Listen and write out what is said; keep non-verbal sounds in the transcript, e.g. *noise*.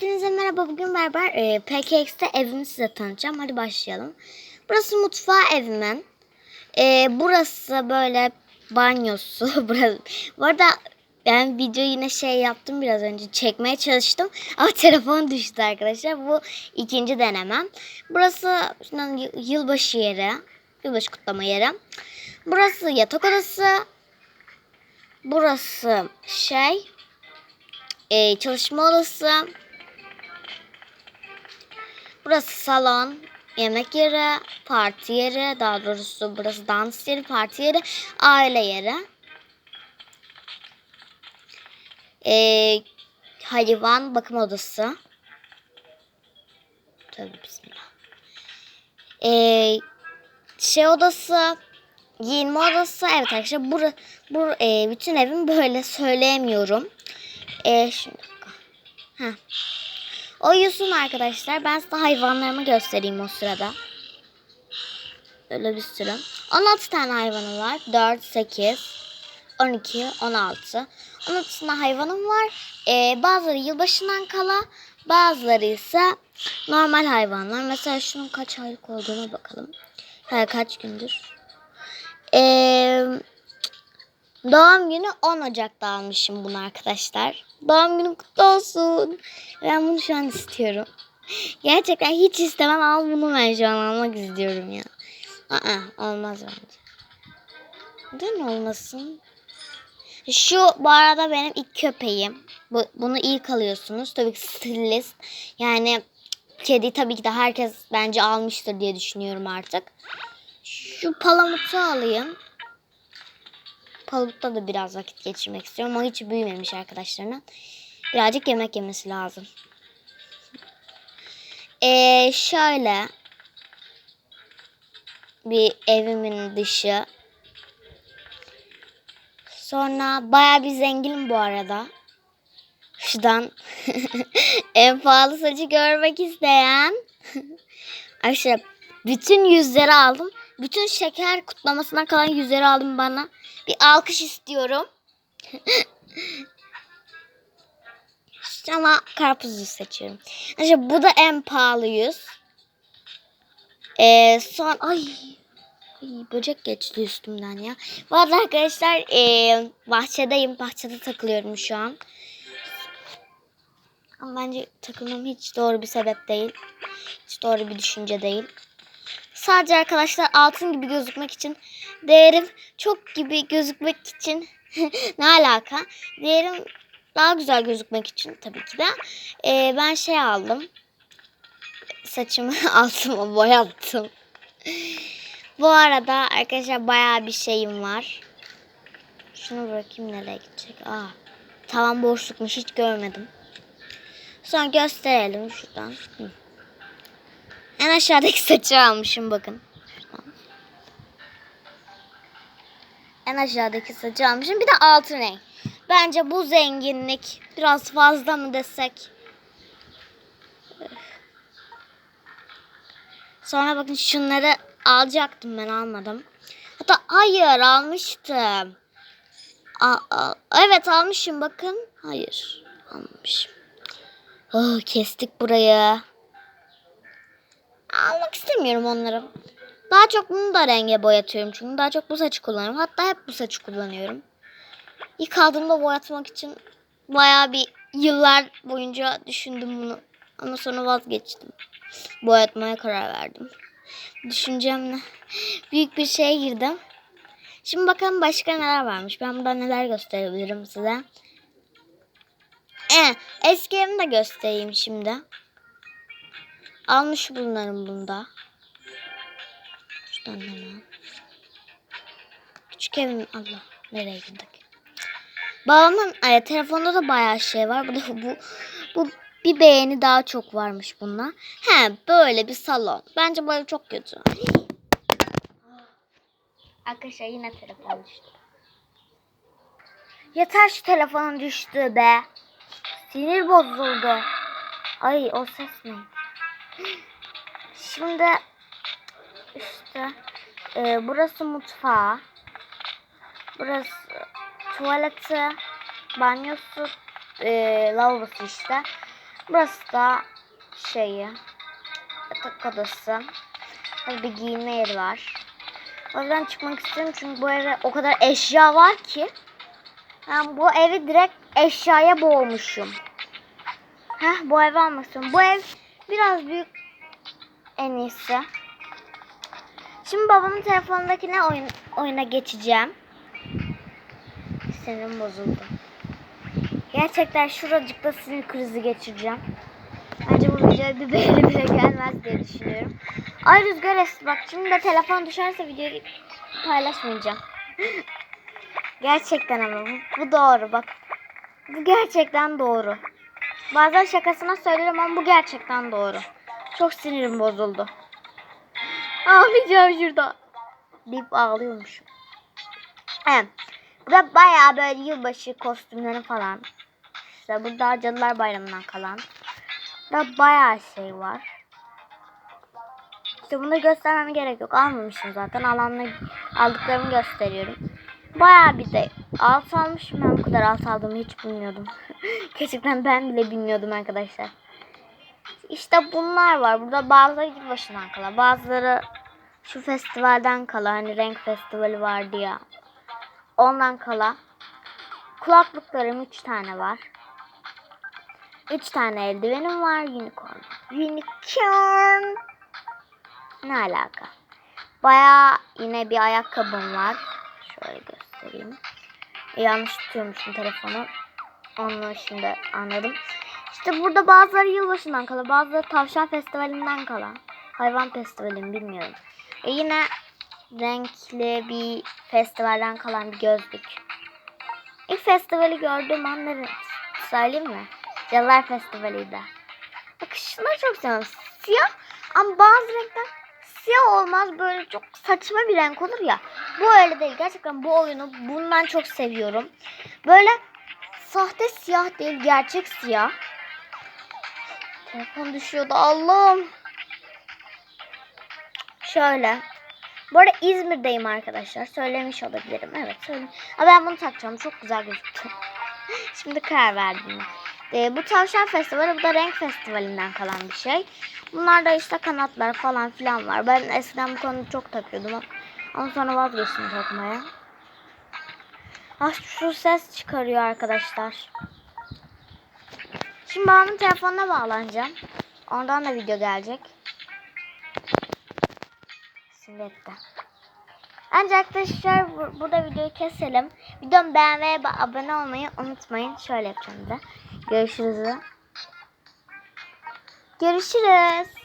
Hepinize merhaba. Bugün beraber e, PKX'te evimi size tanıtacağım. Hadi başlayalım. Burası mutfağı evimin. E, burası böyle banyosu. *laughs* burası. Bu arada ben video yine şey yaptım biraz önce. Çekmeye çalıştım. Ama *laughs* telefon düştü arkadaşlar. Bu ikinci denemem. Burası y- yılbaşı yeri. Yılbaşı kutlama yeri. Burası yatak odası. Burası şey e, çalışma odası. Burası salon, yemek yeri, parti yeri, daha doğrusu burası dans yeri, parti yeri, aile yeri. E, hayvan bakım odası. Tövbe bismillah. E, şey odası, giyinme odası. Evet arkadaşlar bur, bur, e, bütün evim böyle söyleyemiyorum. E, şimdi. Heh. O Yusuf arkadaşlar. Ben size hayvanlarımı göstereyim o sırada. Öyle bir sürü. 16 tane hayvanım var. 4, 8, 12, 16. 16 tane hayvanım var. Ee, bazıları yılbaşından kala. Bazıları ise normal hayvanlar. Mesela şunun kaç aylık olduğuna bakalım. Ha, kaç gündür. Eee... Doğum günü 10 Ocak'ta almışım bunu arkadaşlar. Doğum günü kutlu olsun. Ben bunu şu an istiyorum. Gerçekten hiç istemem ama bunu ben şu an almak istiyorum ya. Aa, olmaz bence. Neden olmasın? Şu bu arada benim ilk köpeğim. Bu, bunu ilk alıyorsunuz. Tabii ki stilist. Yani kedi tabii ki de herkes bence almıştır diye düşünüyorum artık. Şu palamutu alayım. Palut'ta da biraz vakit geçirmek istiyorum. O hiç büyümemiş arkadaşlarına. Birazcık yemek yemesi lazım. Ee, şöyle bir evimin dışı. Sonra baya bir zenginim bu arada. Şuradan *laughs* en pahalı saçı görmek isteyen. *laughs* Arkadaşlar bütün yüzleri aldım. Bütün şeker kutlamasına kalan yüzleri aldım bana. Bir alkış istiyorum. *laughs* Ama karpuzu seçiyorum. Arkadaşlar bu da en pahalı yüz. Ee, son ay, ay böcek geçti üstümden ya. Bu arada arkadaşlar ee, bahçedeyim. Bahçede takılıyorum şu an. Ama bence takılmam hiç doğru bir sebep değil. Hiç doğru bir düşünce değil. Sadece arkadaşlar altın gibi gözükmek için değerim çok gibi gözükmek için *laughs* ne alaka? Değerim daha güzel gözükmek için tabii ki de ee, ben şey aldım. Saçımı *laughs* altıma boyattım. Bu arada arkadaşlar bayağı bir şeyim var. Şunu bırakayım nereye gidecek? Aa, tavan boşlukmuş hiç görmedim. Sonra gösterelim şuradan. Hı. En aşağıdaki *laughs* saçı almışım bakın. En aşağıdaki saçı almışım. Bir de altın renk. Bence bu zenginlik biraz fazla mı desek? Sonra bakın şunları alacaktım ben almadım. Hatta hayır almıştım. A, a- evet almışım bakın. Hayır almamışım. Oh, kestik burayı. Almak istemiyorum onları. Daha çok bunu da renge boyatıyorum çünkü daha çok bu saçı kullanıyorum. Hatta hep bu saçı kullanıyorum. İlk aldığımda boyatmak için bayağı bir yıllar boyunca düşündüm bunu. Ama sonra vazgeçtim. Boyatmaya karar verdim. Düşüncemle büyük bir şeye girdim. Şimdi bakalım başka neler varmış. Ben burada neler gösterebilirim size. E, eski evimi de göstereyim şimdi. Almış bulunarım bunda. Şuradan hemen. Küçük evim Allah nereye gittik? Babamın ay, telefonda da bayağı şey var. Bu bu bu bir beğeni daha çok varmış bunda. He böyle bir salon. Bence böyle çok kötü. Arkadaşlar yine telefon düştü. Yeter şu telefonun düştü be. Sinir bozuldu. Ay o ses ne? Şimdi işte e, burası mutfağı. Burası tuvaleti, banyosu, e, lavabosu işte. Burası da şeyi yatak odası. Burada bir giyinme yeri var. O yüzden çıkmak istiyorum çünkü bu evde o kadar eşya var ki. Ben bu evi direkt eşyaya boğmuşum. Heh bu evi almak istiyorum. Bu ev biraz büyük en iyisi. Şimdi babamın telefonundakine oyun, oyuna geçeceğim. Sinirim bozuldu. Gerçekten şuracıkta sinir krizi geçireceğim. Bence bu videoya bir beğeni bile gelmez diye düşünüyorum. Ay rüzgar esti bak şimdi de telefon düşerse videoyu paylaşmayacağım. gerçekten ama bu, bu doğru bak. Bu gerçekten doğru. Bazen şakasına söylerim ama bu gerçekten doğru. Çok sinirim bozuldu. Ağlayacağım şurada. Deyip ağlıyormuşum. Evet. Burada bayağı böyle yılbaşı kostümleri falan. İşte burada Cadılar Bayramı'ndan kalan. Burada bayağı şey var. İşte bunu göstermeme gerek yok. Almamışım zaten. Alanla aldıklarımı gösteriyorum. Bayağı bir de alt almışım. Ben bu kadar alt aldığımı hiç bilmiyordum. *laughs* Gerçekten ben bile bilmiyordum arkadaşlar. İşte bunlar var. Burada bazıları yılbaşından kala. Bazıları şu festivalden kala. Hani renk festivali vardı ya. Ondan kala. Kulaklıklarım 3 tane var. 3 tane eldivenim var. Unicorn. Unicorn. Ne alaka? Baya yine bir ayakkabım var. Şöyle göstereyim. E, yanlış tutuyormuşum telefonu. Onu şimdi anladım. İşte burada bazıları yılbaşından kala, bazıları tavşan festivalinden kala. Hayvan festivali mi bilmiyorum. E yine renkli bir festivalden kalan bir gözlük. İlk festivali gördüğüm an neresi? Söyleyeyim mi? Cadılar Festivali'ydi. Bak şunları çok seviyorum. Siyah ama bazı renkler siyah olmaz. Böyle çok saçma bir renk olur ya. Bu öyle değil. Gerçekten bu oyunu bundan çok seviyorum. Böyle sahte siyah değil gerçek siyah. Telefon düşüyordu Allah'ım. Şöyle. Bu arada İzmir'deyim arkadaşlar. Söylemiş olabilirim. Evet söyleyeyim. Ama ben bunu takacağım. Çok güzel gözüktü. *laughs* Şimdi karar verdim. Ee, bu tavşan festivali, bu da renk festivalinden kalan bir şey. Bunlarda işte kanatlar falan filan var. Ben eskiden bu konuda çok takıyordum. Ama sonra vazgeçtim takmaya. Ah şu ses çıkarıyor arkadaşlar. Şimdi babamın telefonuna bağlanacağım. Ondan da video gelecek. Etti. Ancak arkadaşlar bu- burada videoyu keselim. Videomu beğenmeyi ve abone olmayı unutmayın. Şöyle yapacağım da. Görüşürüz. Görüşürüz.